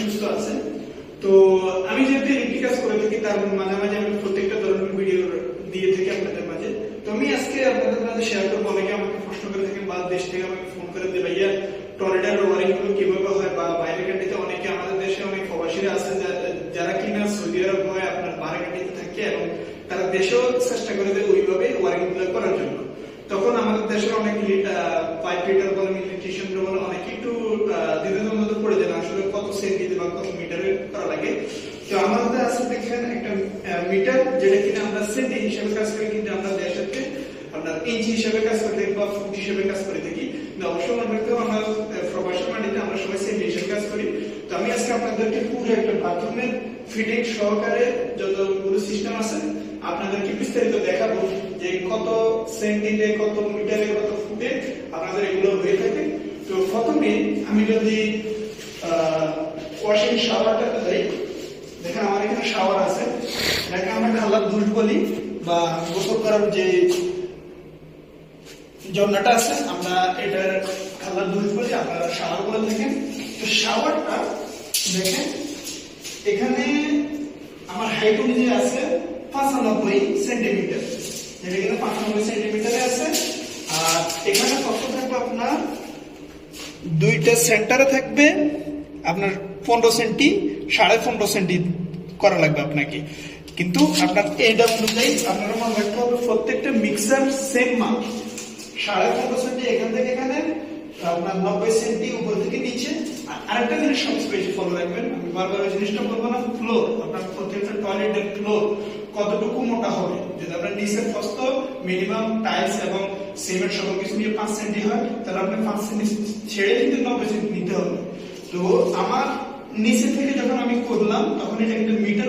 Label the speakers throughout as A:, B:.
A: সুস্থ আছেন? তো আমি যেহেতু মাঝে। মাঝে প্রত্যেকটা প্রশ্ন করে থাকেন বা দেশ আমাকে ফোন করে দিয়ে ভাইয়া টর্নেডার ওয়ারিংগুলো কীভাবে হয়? বা বাইরের কান্ট্রিতে অনেকে আমাদের দেশে অনেক প্রবাসীরা আছে যারা কিনা সৌদি আরব হয়, আপনার বাইরের কান্ট্রিতে থাকে এবং তারা দেশেও চেষ্টা করে দেয় ওইভাবে ওয়ারিংগুলো করার জন্য। তখন আমাদের দেশের অনেক পাইপ ফিটার বলেন ইলেকট্রিশিয়ান বলেন, অনেকে একটু দ্বিধাদ্বন্দ্ব পড়ে যান আসলে কত সেন্টিতে বা কত মিটারে করা লাগে। তো আমাদের আছে দেখেন একটা মিটার যেটা কিনা আমরা সেন্টি হিসেবে কাজ করি, কিন্তু আমরা দেশেতে আপনার হিসেবে কাজ করে থাকি বা ফুট হিসেবে কাজ করে থাকি। অবশ্য আমরা মাটিতে আমরা সবাই সেন্টি হিসেবে কাজ করি। তো আমি আজকে আপনাদেরকে পুরো একটা বাথরুমের ফিটিং সহকারে যতগুলো সিস্টেম আছে, আপনাদেরকে বিস্তারিত দেখাবো। যে কত সেন্টিতে, কত মিটারে, কত ফুটে আপনাদের এগুলো হয়ে থাকে। তো প্রথমে আমি যদি ওয়াশিং শাওয়ারটা দেই। দেখেন আমার এখানে শাওয়ার আছে। এটাকে আমরা খালার দুষ বলি বা গোসল করার যে জন্নাটা আছে, আমরা এটার খালার দুষ বলি। আপনারা শাওয়ার বলে থাকেন তো শাওয়ারটা দেখেন, এখানে আমার হাইট অনুযায়ী আছে পাঁচানব্বই সেন্টিমিটার। এখানে কত থাকবে আপনার, দুইটা সেন্টারে থাকবে। আপনার পনেরো সেন্টি সাড়ে পনেরো সেন্টি করা লাগবে আপনাকে। কিন্তু আপনার এইটা অনুযায়ী আপনারা মনে রাখতে হবে, প্রত্যেকটা মিক্সার সেম মাপ। সাড়ে পনেরো সেন্টি এখান থেকে এখানে, আপনার নব্বই সেন্টি উপর থেকে নিচে। আর আরেকটা জিনিস সবচেয়ে বেশি ফলো রাখবেন, আমি বারবার ওই জিনিসটা বলব না ফ্লোর আপনার প্রত্যেকটা টয়লেটের ফ্লোর কতটুকু মোটা হবে? যদি আপনার নিচের ফস্ত মিনিমাম টাইলস এবং সিমেন্ট সব কিছু নিয়ে পাঁচ সেন্টি হয়, তাহলে আপনার পাঁচ সেন্টি ছেড়ে কিন্তু নব্বই সেন্টি নিতে হবে। তো আমার নিচে থেকে যখন আমি করলাম, তখন এটা একটা মিটার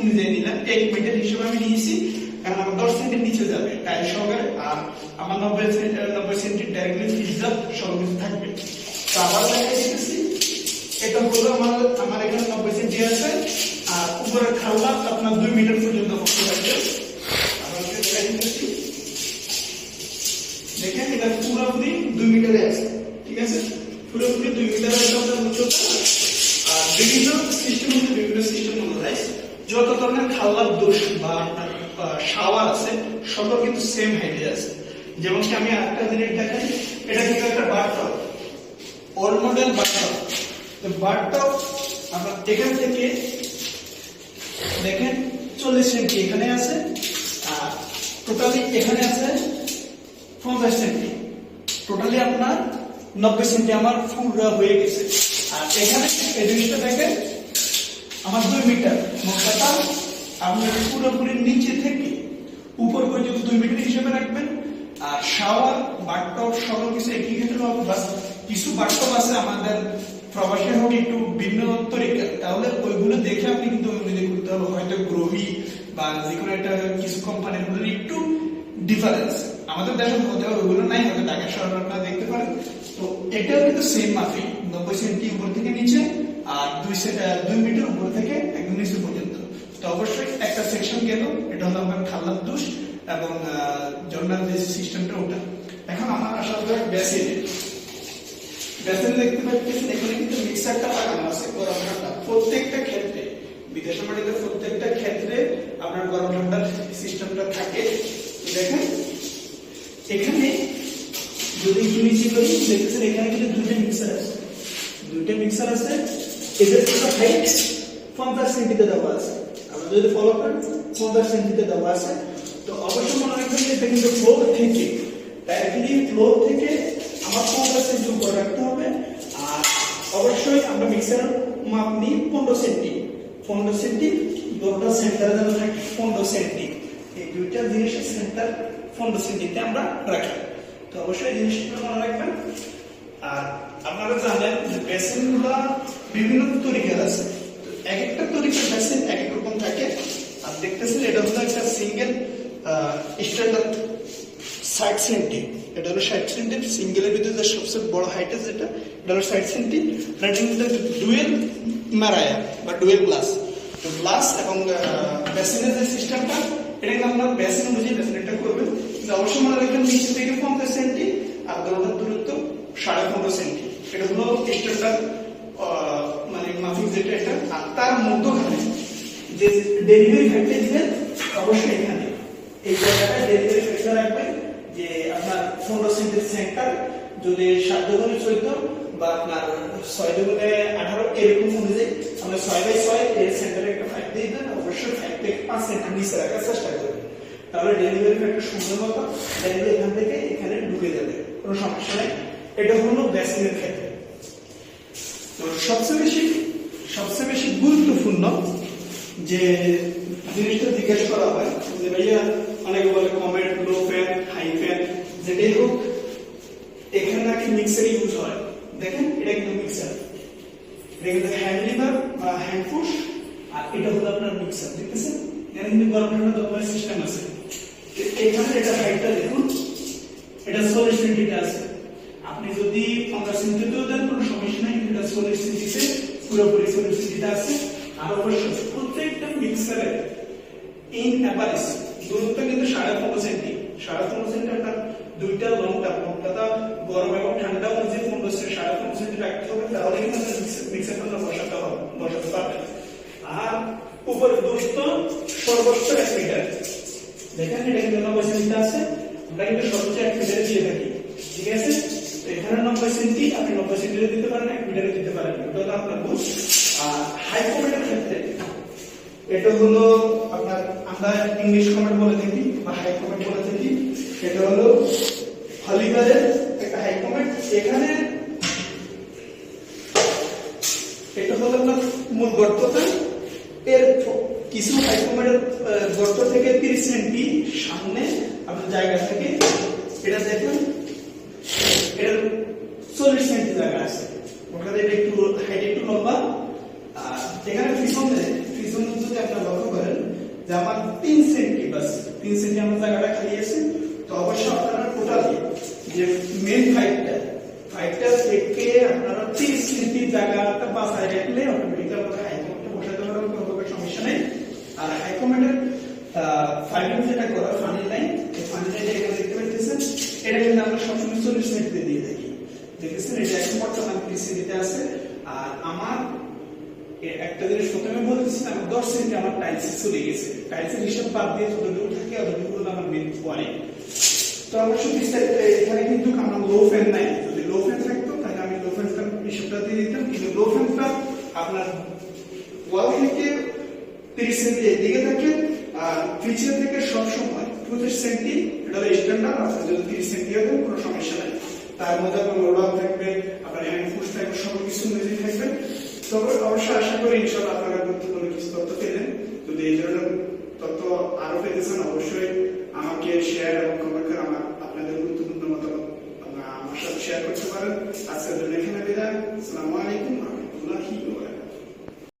A: অনুযায়ী নিলাম। এক মিটার হিসেবে আমি নিয়েছি, কারণ আমার দশ সেন্টির নিচে যাবে টাইল সহকারে, আর আমার নব্বই সেন্টি নব্বই সেন্টি ডাইরেক্টলি ফিজার সব কিছু থাকবে। তো আবার দেখা এটা হলো আমার আমার এখানে নব্বই সেন্টি আছে। উপরের খাল্লা আপনার দুই মিটার পর্যন্ত একটু দেখা দিতেছি দেখেন, এটা পুরোপুরি দুই মিটারে আছে, ঠিক আছে? পুরোপুরি দুই মিটারে আছে আপনার উচ্চতা। আর বিভিন্ন সিস্টেম হচ্ছে বিভিন্ন সিস্টেম অনুযায়ী যত ধরনের খাল্লার দোষ বা শাওয়ার আছে, সকল কিন্তু সেম হাইটে আছে। যেমন কি আমি আরেকটা জিনিস দেখাই, এটা কিন্তু একটা বাথটব ওল্ড মডেল তো বাথটব আপনার এখান থেকে দেখেন, চল্লিশ সেন্টি এখানে আছে, আর টোটালি এখানে আছে পঞ্চাশ সেন্টি। টোটালি আপনার নব্বই সেন্টি আমার ফুলরা হয়ে গেছে। আর এখানে এই জিনিসটা দেখেন, আমার দুই মিটার মোট কথা আপনার পুরোপুরি নিচে থেকে উপর পর্যন্ত দুই মিটার হিসেবে রাখবেন। আর শাওয়ার বাথটব সব কিছু একই ক্ষেত্রে কিছু বাথটব আছে আমাদের প্রবাসী হোক একটু ভিন্ন তরিকা তাহলে ওইগুলো দেখে আপনি কিন্তু অনুযায়ী করতে হবে হয়তো গ্রোভি বা যে কোনো একটা কিছু কোম্পানির মধ্যে একটু ডিফারেন্স আমাদের দেশে হতে হবে ওইগুলো নাই, হয়তো শহর আপনারা দেখতে পারেন। তো এটাও কিন্তু সেম মাফি নব্বই সেন্টি উপর থেকে নিচে আর দুই দুই মিটার উপর থেকে একদম নিচে পর্যন্ত। তো অবশ্যই একটা সেকশন গেল, এটা হলো আমার খাল্লার দোষ এবং জর্নাল যে সিস্টেমটা ওটা। এখন আমার আসা যাক বেসিনে দেখতে পাচ্ছেন এখানে কিন্তু মিক্সারটা লাগানো আছে গরম ঠান্ডা। প্রত্যেকটা ক্ষেত্রে বিদেশের বাড়িতে প্রত্যেকটা ক্ষেত্রে আপনার গরম ঠান্ডার সিস্টেমটা থাকে। দেখেন, এখানে যদি একটু করি, দেখতেছেন এখানে কিন্তু দুইটা মিক্সার আছে। দুইটা মিক্সার আছে, এদের হাইট পঞ্চাশ সেন্টিতে দেওয়া আছে। আমরা যদি ফলো করেন, পঞ্চাশ সেন্টিতে দেওয়া আছে। তো অবশ্যই মনে রাখবেন এটা কিন্তু ফ্লোর থেকে ডাইরেক্টলি ফ্লোর থেকে আমার পঞ্চাশ সেন্টি উপর রাখতে হবে। আর অবশ্যই আমরা মিক্সার মাপ নিই পনেরো সেন্টি। পনেরো সেন্টি দুটো সেন্টারে যেন থাকে, পনেরো সেন্টি। এই দুইটা জিনিসের সেন্টার পনেরো সেন্টিতে আমরা রাখি। তো অবশ্যই জিনিসটা মনে রাখবেন। আর আপনারা জানেন যে বেসিনগুলা বিভিন্ন তরিকার আছে। এক একটা তরিকার বেসিন এক এক রকম থাকে। আর দেখতেছেন এটা হলো একটা সিঙ্গেল স্ট্যান্ডার্ড ষাট সেন্টি। এটা হলো ষাট সেন্টি সিঙ্গেলের ভিতরে যে সবচেয়ে বড় হাইট আছে যেটা, এটা হলো ষাট সেন্টি ডুয়েল মারায়া বা ডুয়েল গ্লাস তো গ্লাস এবং বেসিনের যে সিস্টেমটা এটা কিন্তু আপনার বেসিন অনুযায়ী বেসিনটা করবেন। অবশ্যই মনে রাখবেন নিচে থেকে পঞ্চাশ সেন্টি, আর দরজার দূরত্ব সাড়ে পনেরো সেন্টি। এটা হলো স্টার্টার মানে মাফিং যেটা এটা, আর তার মধ্যখানে যে ডেলিভারি ফ্যাক্টরি দিবেন, অবশ্যই এখানে। এই জায়গাটায় ডেলিভারি ফ্যাক্টর রাখবেন। যে আপনার পনেরো সেন্টের যদি সাত দুগুণে চোদ্দ বা আপনার ছয় দুগুণে আঠারো, এরকম অনুযায়ী আমরা ছয় বাই ছয় এর সেন্টারে একটা ফাইভ দিয়ে দেন, অবশ্যই ফাইভ থেকে পাঁচ সেন্টার নিচে রাখার চেষ্টা করবেন। তাহলে ডেলিভারি ফ্যাক্টর সুন্দর মতো ডেলিভারি এখান থেকে এখানে ঢুকে যাবে, কোনো সমস্যা নেই। এটা হলো ব্যাসিনের ক্ষেত্রে। তো সবচেয়ে বেশি সবচেয়ে বেশি গুরুত্বপূর্ণ যে জিনিসটা জিজ্ঞেস করা হয়, যে ভাইয়া অনেকে বলে কমেন্ট লো ফ্যান যেটাই হোক, এখানে নাকি মিক্সার ইউজ হয়। দেখেন, এটা কিন্তু মিক্সার এটা হ্যান্ড লিভার বা হ্যান্ড পুশ আর এটা হলো আপনার মিক্সার দেখতেছেন? এখানে কিন্তু গরম ঠান্ডা সিস্টেম আছে। এখানে এটা হাইটটা দেখুন, এটা সেন্টিমিটার আছে। আপনি যদি পঞ্চাশ সেন্টিমিটার দেন, কোনো সমস্যা নাই এটা চল্লিশ সেন্টিতে পুরোপুরি চল্লিশ সেন্টিটা আছে। আর অবশ্যই প্রত্যেকটা মিক্সারে ইন অ্যাপারেস দূরত্ব কিন্তু সাড়ে পনেরো সেন্টি সাড়ে পনেরো সেন্টি আপনার দুইটা লংটা লংটা গরম এবং ঠান্ডা অনুযায়ী পনেরো সেন্টি সাড়ে পনেরো সেন্টি রাখতে হবে, তাহলে কিন্তু মিক্সার করতে বসাতে হবে, বসাতে পারবেন আর উপরে দূরত্ব সর্বোচ্চ এক মিটার দেখেন, এটা কিন্তু নব্বই সেন্টি আছে? আমরা কিন্তু সর্বোচ্চ এক মিটারে দিয়ে থাকি। ঠিক আছে? এখানে নব্বই সেন্টি আপনি নব্বই সেন্টিতে দিতে পারেন, এক মিটারে দিতে পারেন। এটা হলো আপনার বুঝ। আর হাইকোমেটের ক্ষেত্রে, এটা হলো আপনার আমরা ইংলিশ কমেন্ট বলে থাকি, বা হাই কমেন্ট বলে এটা হলো হলিবারের একটা হাই কমেন্ট এটা হলো আপনার মূল গর্তটা। এর কিছু হাই গর্ত থেকে তিরিশ সেন্টি সামনে, আপনার জায়গা থেকে। এটা দেখুন এর চল্লিশ সেন্টি জায়গা আছে। ওটাতে এটা একটু হাইট একটু লম্বা। এখানে পিছনে পিছনে যদি আপনার লক্ষ্য করেন, যে আমার তিন সেন্টি বাস তিন সেন্টি আমার জায়গাটা খালি আছে। তো অবশ্যই আপনারা টোটালি যে মেন ফাইটটা ফাইটটা থেকে আপনারা তিরিশ সেন্টি জায়গাটা বাঁচায় রাখলে অটোমেটিক্যালি আপনারা হাইকোর্টটা বসাতে কোনো প্রকার সমস্যা নেই। আর হাইকোর্টের ফাইনাল যেটা করা ফানি লাইন এই ফানি লাইন এখানে দেখতে পাচ্ছেন। এটা কিন্তু আমরা সবসময় চল্লিশ সেন্টিতে দিয়ে থাকি। দেখেছেন? এটা এখন বর্তমান পিসিবিতে আছে। আর আমার একটা জিনিস প্রথমে বলতেছি, আমার দশ সেন্টি আমার টাইলস চলে গেছে। টাইলসের হিসাব বাদ দিয়ে যতটুকু থাকে অতটুকু আমার মেন পয়েন্ট তো অবশ্যই বিস্তারিত এখানে কিন্তু আমার লো ফ্যান নাই। যদি লো ফ্যান থাকতো, তাহলে আমি লো ফ্যানটা হিসাবটা দিয়ে দিতাম। কিন্তু লো ফ্যানটা আপনার ওয়াল থেকে তিরিশ সেন্টি এদিকে থাকে, আর পিছের থেকে সবসময় পঁচিশ সেন্টি এটা হলো স্ট্যান্ডার্ড আপনার যদি তিরিশ সেন্টি হবে কোনো সমস্যা নাই। তার মধ্যে আপনার লোডার থাকবে, আপনার হ্যান্ড ফুস থাকবে সব কিছু মিলিয়ে থাকবে। তবে অবশ্যই আশা করি ইনশাল্লাহ আপনারা গুরুত্বপূর্ণ কিছু তথ্য পেলেন। যদি এই ধরনের তথ্য আরও পেতে চান, অবশ্যই আমাকে শেয়ার এবং কমেন্ট করে আমার আপনাদের গুরুত্বপূর্ণ মতামত আমার সাথে শেয়ার করতে পারেন। আজকের জন্য এখানে বিদায়। আসসালামু আলাইকুম।